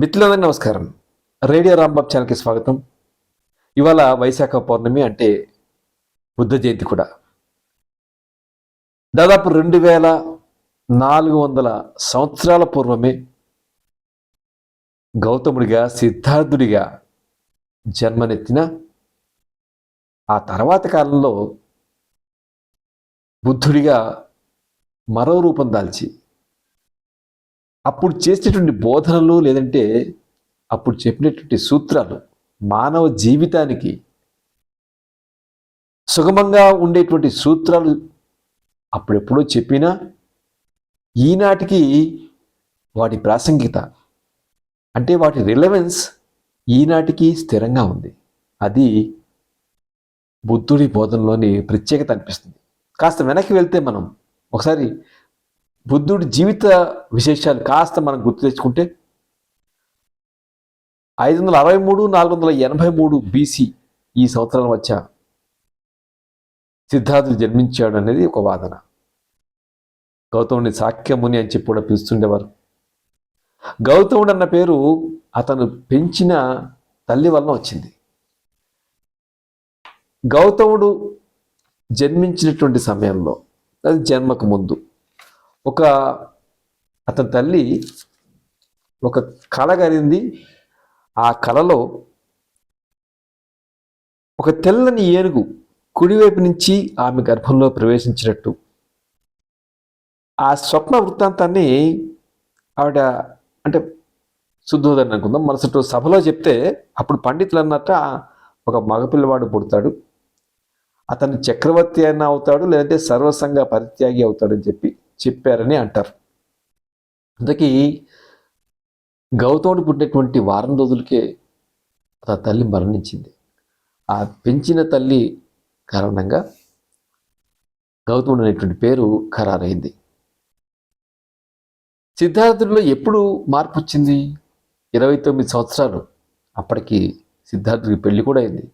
మిత్రులందరికీ నమస్కారం. రేడియో రాంబాబ్ ఛానల్కి స్వాగతం. ఇవాళ వైశాఖ పౌర్ణమి అంటే బుద్ధ జయంతి కూడా. దాదాపు రెండు వేల నాలుగు వందల సంవత్సరాల పూర్వమే గౌతముడిగా సిద్ధార్థుడిగా జన్మనెత్తిన ఆ తర్వాత కాలంలో బుద్ధుడిగా మరో రూపం దాల్చి అప్పుడు చేసేటువంటి బోధనలు లేదంటే అప్పుడు చెప్పినటువంటి సూత్రాలు మానవ జీవితానికి సుగమంగా ఉండేటువంటి సూత్రాలు అప్పుడెప్పుడో చెప్పినా ఈనాటికి వాటి ప్రాసంగికత అంటే వాటి రిలవెన్స్ ఈనాటికి స్థిరంగా ఉంది. అది బుద్ధుడి బోధనలోని ప్రత్యేకత అనిపిస్తుంది. కాస్త వెనక్కి వెళ్తే మనం ఒకసారి బుద్ధుడి జీవిత విశేషాలు కాస్త మనం గుర్తు తెచ్చుకుంటే ఐదు వందల అరవై మూడు నాలుగు వందల ఎనభై మూడు బీసీ ఈ సంవత్సరాల మధ్య సిద్ధార్థుడు జన్మించాడు అనేది ఒక వాదన. గౌతముని సాక్యముని అని చెప్పి కూడా పిలుస్తుండేవారు. గౌతముడు అన్న పేరు అతను పెంచిన తల్లి వలన వచ్చింది. గౌతముడు జన్మించినటువంటి సమయంలో అది జన్మకు ముందు ఒక అతని తల్లి ఒక కళ ఆ కళలో ఒక తెల్లని ఏనుగు కుడివైపు నుంచి ఆమె గర్భంలో ప్రవేశించినట్టు. ఆ స్వప్న వృత్తాంతాన్ని ఆవిడ అంటే శుద్ధోదరని అనుకుందాం. మరుసటి సభలో చెప్తే అప్పుడు పండితులు అన్నట్ట ఒక మగపిల్లవాడు పుడతాడు. అతను చక్రవర్తి అయినా అవుతాడు లేదంటే సర్వసంగ పరిత్యాగి అవుతాడని చెప్పి చెప్పారని అంటారు. అందుకే గౌతముడు పుట్టినటువంటి వారం రోజులకే ఆ తల్లి మరణించింది. ఆ పెంచిన తల్లి కారణంగా గౌతముడు అనేటువంటి పేరు ఖరారైంది. సిద్ధార్థుడిలో ఎప్పుడు మార్పు వచ్చింది? ఇరవై తొమ్మిది సంవత్సరాలు అప్పటికి సిద్ధార్థుడికి పెళ్ళి కూడా అయింది.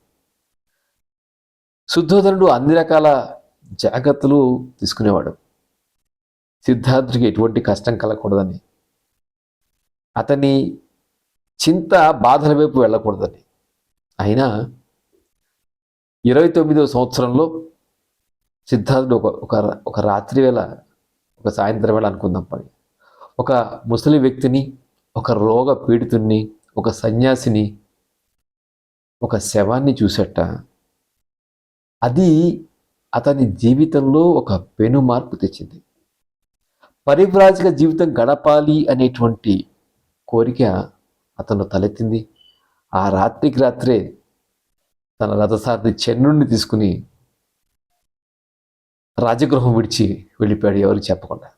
శుద్ధోధనుడు అన్ని రకాల జాగ్రత్తలు తీసుకునేవాడు. సిద్ధార్థుడికి ఎటువంటి కష్టం కలగకూడదని. అతని చింత బాధల వైపు వెళ్ళకూడదని. అయినా ఇరవై తొమ్మిదవ సంవత్సరంలో సిద్ధార్థుడు ఒక ఒక ఒక రాత్రి వేళ ఒక సాయంత్రం వేళ అనుకుందాం పని. ఒక ముసలి వ్యక్తిని ఒక రోగ పీడితుని ఒక సన్యాసిని ఒక శవాన్ని చూసట. అది అతని జీవితంలో ఒక పెను మార్పు తెచ్చింది. పరివ్రాజక జీవితం గడపాలి అనేటువంటి కోరిక అతను తలెత్తింది. ఆ రాత్రికి రాత్రే తన రథసారథి చెన్నుడిని తీసుకుని రాజగృహం విడిచి వెళ్ళిపోయాడు ఎవరు చెప్పకుండా.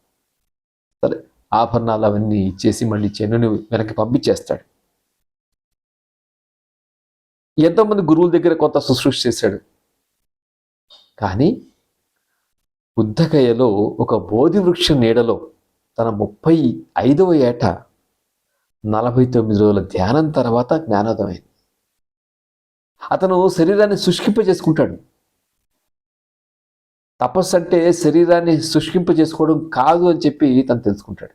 సరే ఆభరణాలు అవన్నీ ఇచ్చేసి మళ్ళీ చెన్నుని వెనక్కి పంపించేస్తాడు. ఎంతోమంది గురువుల దగ్గర కొంత శుశ్రూష చేశాడు. కానీ బుద్ధగయలో ఒక బోధి వృక్షం నీడలో తన ముప్పై ఐదవ ఏట నలభై తొమ్మిది రోజుల ధ్యానం తర్వాత జ్ఞానోదమైంది అతను శరీరాన్ని శుష్కింప చేసుకుంటాడు తపస్సు అంటే శరీరాన్ని శుష్కింప చేసుకోవడం కాదు అని చెప్పి తను తెలుసుకుంటాడు.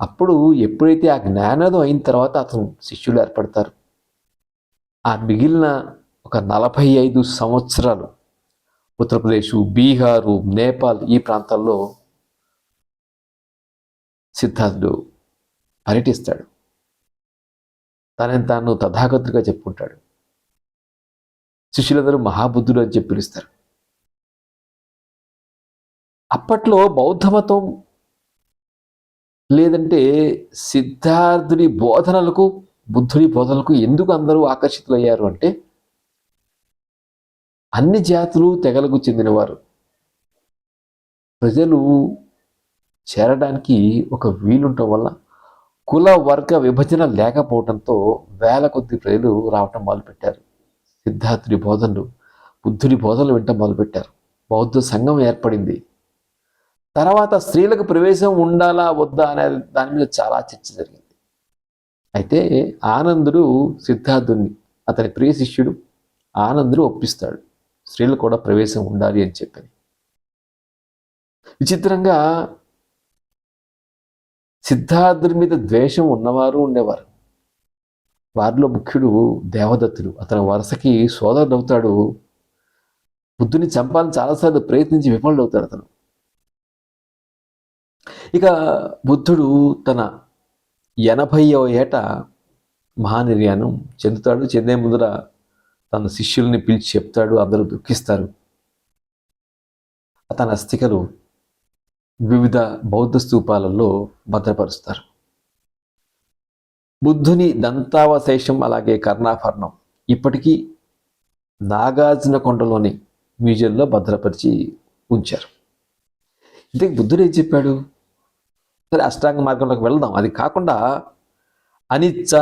అప్పుడు ఎప్పుడైతే ఆ జ్ఞానోదయం అయిన తర్వాత అతను శిష్యులు ఏర్పడతారు ఆ మిగిలిన ఒక నలభై ఐదు సంవత్సరాలు ఉత్తరప్రదేశ్ బీహారు నేపాల్ ఈ ప్రాంతాల్లో సిద్ధార్థుడు పర్యటిస్తాడు. తనని తాను తథాగతుడిగా చెప్పుకుంటాడు. శిష్యులందరూ మహాబుద్ధుడు అని చెప్పి పిలుస్తారు. అప్పట్లో బౌద్ధమతం లేదంటే సిద్ధార్థుడి బోధనలకు బుద్ధుడి బోధనలకు ఎందుకు అందరూ ఆకర్షితులయ్యారు అంటే అన్ని జాతులు తెగలకు చెందినవారు. ప్రజలు చేరడానికి ఒక వీలుండటం వల్ల కుల వర్గ విభజన లేకపోవడంతో వేల కొద్ది ప్రజలు రావటం మొదలుపెట్టారు. సిద్ధార్థుడి బోధనలు బుద్ధుడి బోధనలు వింటం మొదలుపెట్టారు. బౌద్ధ సంఘం ఏర్పడింది. తర్వాత స్త్రీలకు ప్రవేశం ఉండాలా వద్దా అనే దాని మీద చాలా చర్చ జరిగింది. అయితే ఆనందుడు సిద్ధార్థుడిని అతని ప్రియ శిష్యుడు ఆనందుడు ఒప్పిస్తాడు. స్త్రీలు కూడా ప్రవేశం ఉండాలి అని చెప్పింది విచిత్రంగా సిద్ధార్థుడి మీద ద్వేషం ఉన్నవారు ఉండేవారు. వారిలో ముఖ్యుడు దేవదత్తుడు. అతని వరుసకి సోదరుడు అవుతాడు బుద్ధుని చంపాలని చాలాసార్లు ప్రయత్నించి విఫలుడవుతాడు అతను. ఇక బుద్ధుడు తన ఎనభైవ ఏట మహానిర్యాణం చెందుతాడు. చెందే ముందర తన శిష్యుల్ని పిలిచి చెప్తాడు అందరూ దుఃఖిస్తారు. తన అస్థికలు వివిధ బౌద్ధ స్తూపాలలో భద్రపరుస్తారు. బుద్ధుని దంతావశేషం అలాగే కర్ణాభరణం ఇప్పటికీ నాగార్జున కొండలోని మ్యూజియంలో భద్రపరిచి ఉంచారు. ఇంతకు బుద్ధుడు ఏం చెప్పాడు? సరే అష్టాంగ మార్గంలోకి వెళ్దాం. అది కాకుండా అనిచ్చ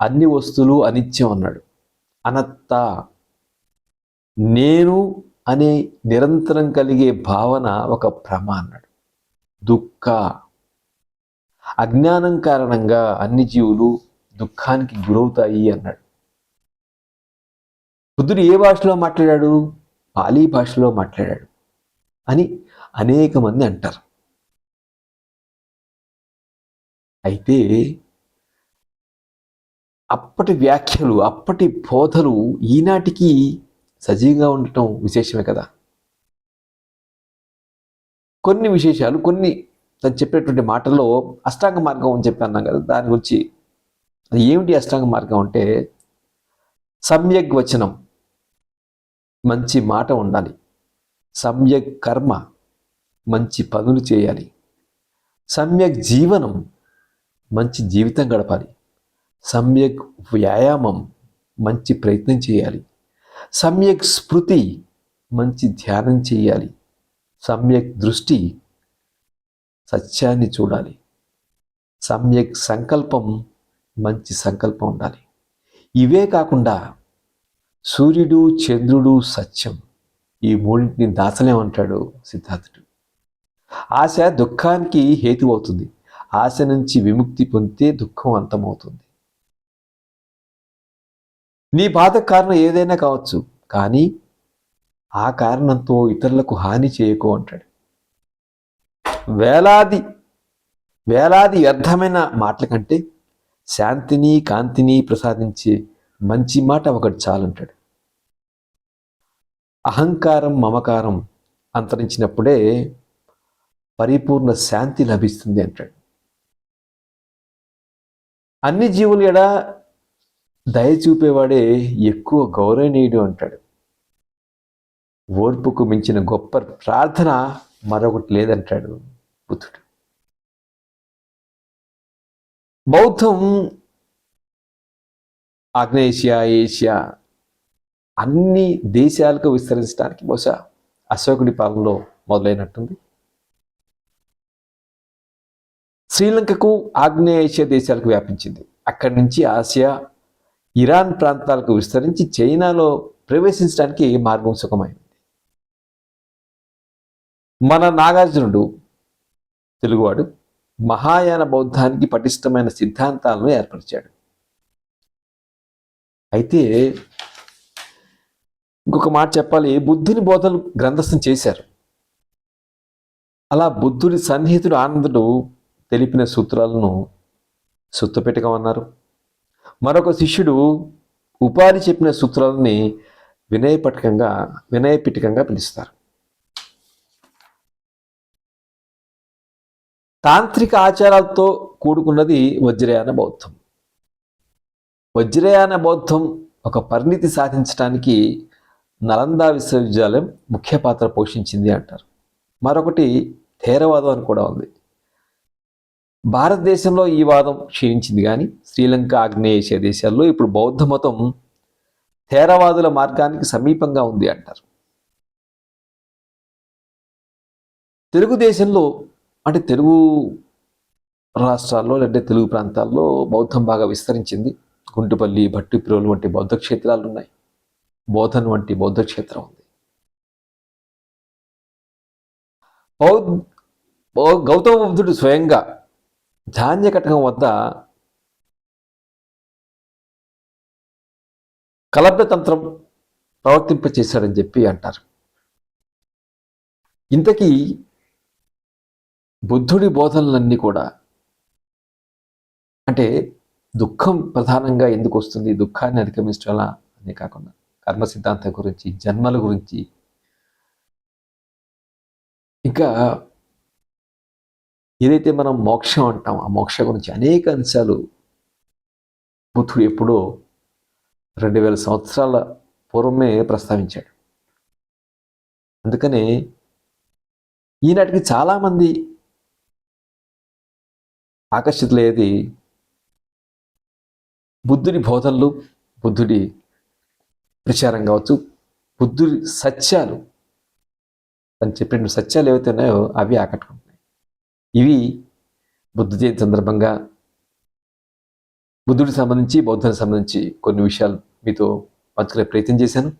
అన్ని వస్తువులు అనిత్యం అన్నాడు. అనత్త. నేను అనే నిరంతరం కలిగే భావన ఒక భ్రమ అన్నాడు దుఃఖ. అజ్ఞానం కారణంగా అన్ని జీవులు దుఃఖానికి గురవుతాయి అన్నాడు. బుద్ధుడు ఏ భాషలో మాట్లాడాడు? పాలీ భాషలో మాట్లాడాడు అని అనేక మంది అంటారు. అయితే అప్పటి వ్యాఖ్యలు అప్పటి బోధలు ఈనాటికి సజీవంగా ఉండటం విశేషమే కదా. కొన్ని విశేషాలు కొన్ని తను చెప్పేటువంటి మాటల్లో అష్టాంగ మార్గం అని చెప్పి అన్నాం కదా. దాని గురించి అది ఏమిటి అష్టాంగ మార్గం అంటే సమ్యక్ వచనం మంచి మాట ఉండాలి. సమ్యక్ కర్మ మంచి పనులు చేయాలి. సమ్యక్ జీవనం మంచి జీవితం గడపాలి. సమ్యక్ వ్యాయామం మంచి ప్రయత్నం చేయాలి. సమ్యక్ స్మృతి మంచి ధ్యానం చేయాలి. సమ్యక్ దృష్టి సత్యాన్ని చూడాలి. సమ్యక్ సంకల్పం మంచి సంకల్పం ఉండాలి. ఇవే కాకుండా సూర్యుడు చంద్రుడు సత్యం ఈ మూడింటిని దాచలేమంటాడు సిద్ధార్థుడు. ఆశ దుఃఖానికి హేతు అవుతుంది. ఆశ నుంచి విముక్తి పొందితే దుఃఖం అంతమవుతుంది. నీ బాధ కారణం ఏదైనా కావచ్చు కానీ ఆ కారణంతో ఇతరులకు హాని చేయకు అంటాడు. వేలాది వేలాది వ్యర్థమైన మాటల కంటే శాంతిని కాంతిని ప్రసాదించే మంచి మాట ఒకటి చాలంటాడు అహంకారం మమకారం అంతరించినప్పుడే పరిపూర్ణ శాంతి లభిస్తుంది అంటాడు. అన్ని జీవులు ఎడ దయ చూపేవాడే ఎక్కువ గౌరవనీయుడు అంటాడు. ఓర్పుకు మించిన గొప్ప ప్రార్థన మరొకటి లేదంటాడు బుద్ధుడు. బౌద్ధం ఆగ్నేషియా ఏషియా అన్ని దేశాలకు విస్తరించడానికి బహుశా అశోకుడి పాలనలో మొదలైనట్టుంది. శ్రీలంకకు ఆగ్నేయ ఏషియా దేశాలకు వ్యాపించింది. అక్కడి నుంచి ఆసియా ఇరాన్ ప్రాంతాలకు విస్తరించి చైనాలో ప్రవేశించడానికి మార్గం సుఖమైంది. మన నాగార్జునుడు తెలుగువాడు మహాయాన బౌద్ధానికి పటిష్టమైన సిద్ధాంతాలను ఏర్పరిచాడు. అయితే ఇంకొక మాట చెప్పాలి. బుద్ధుని బోధలు గ్రంథస్థం చేశారు. అలా బుద్ధుడి సన్నిహితుడు ఆనందుడు తెలిపిన సూత్రాలను సుత్తపెట్టకమన్నారు మరొక శిష్యుడు ఉపాధి చెప్పిన సూత్రాలని వినయపటకంగా వినయపిటకంగా పిలుస్తారు. తాంత్రిక ఆచారాలతో కూడుకున్నది వజ్రయాన బౌద్ధం. వజ్రయాన బౌద్ధం ఒక పరిణితి సాధించడానికి నలందా విశ్వవిద్యాలయం ముఖ్య పాత్ర పోషించింది అంటారు. మరొకటి థేరవాదం అని కూడా ఉంది. భారతదేశంలో ఈ వాదం క్షీణించింది కానీ శ్రీలంక ఆగ్నేయేషియా దేశాల్లో ఇప్పుడు బౌద్ధ మతం థేరవాదుల మార్గానికి సమీపంగా ఉంది అంటారు. తెలుగుదేశంలో అంటే తెలుగు రాష్ట్రాల్లో లేదా తెలుగు ప్రాంతాల్లో బౌద్ధం బాగా విస్తరించింది. గుంటుపల్లి భట్టుపిరోలు వంటి బౌద్ధ క్షేత్రాలు ఉన్నాయి. బోధన్ వంటి బౌద్ధ క్షేత్రం ఉంది. బౌద్ధ గౌతమ బుద్ధుడు స్వయంగా ధాన్యకటకం వద్ద కలబ్ధతంత్రం ప్రవర్తింపచేశాడని చెప్పి అంటారు. ఇంతకీ బుద్ధుడి బోధనలన్నీ కూడా అంటే దుఃఖం ప్రధానంగా ఎందుకు వస్తుంది? దుఃఖాన్ని అధిగమించాలా అనే కాకుండా కర్మ సిద్ధాంతం గురించి జన్మల గురించి. ఇంకా ఏదైతే మనం మోక్షం అంటాం ఆ మోక్ష గురించి అనేక అంశాలు బుద్ధుడు ఎప్పుడో రెండు వేల సంవత్సరాల పూర్వమే ప్రస్తావించాడు. అందుకనే ఈనాటికి చాలామంది ఆకర్షితులయ్యేది బుద్ధుడి బోధనలు బుద్ధుడి ప్రచారం కావచ్చు బుద్ధుడి సత్యాలు. అని చెప్పిన సత్యాలు ఏవైతే ఉన్నాయో అవి ఆకట్టుకుంటాయి. ఇవి బుద్ధ జయంతి సందర్భంగా బుద్ధుడికి సంబంధించి బౌద్ధానికి సంబంధించి కొన్ని విషయాలు మీతో పంచుకునే ప్రయత్నం చేశాను.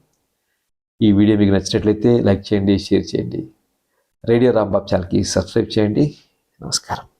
ఈ వీడియో మీకు నచ్చినట్లయితే లైక్ చేయండి షేర్ చేయండి. రేడియో రాంబాబ్ ఛానల్కి సబ్స్క్రైబ్ చేయండి. నమస్కారం.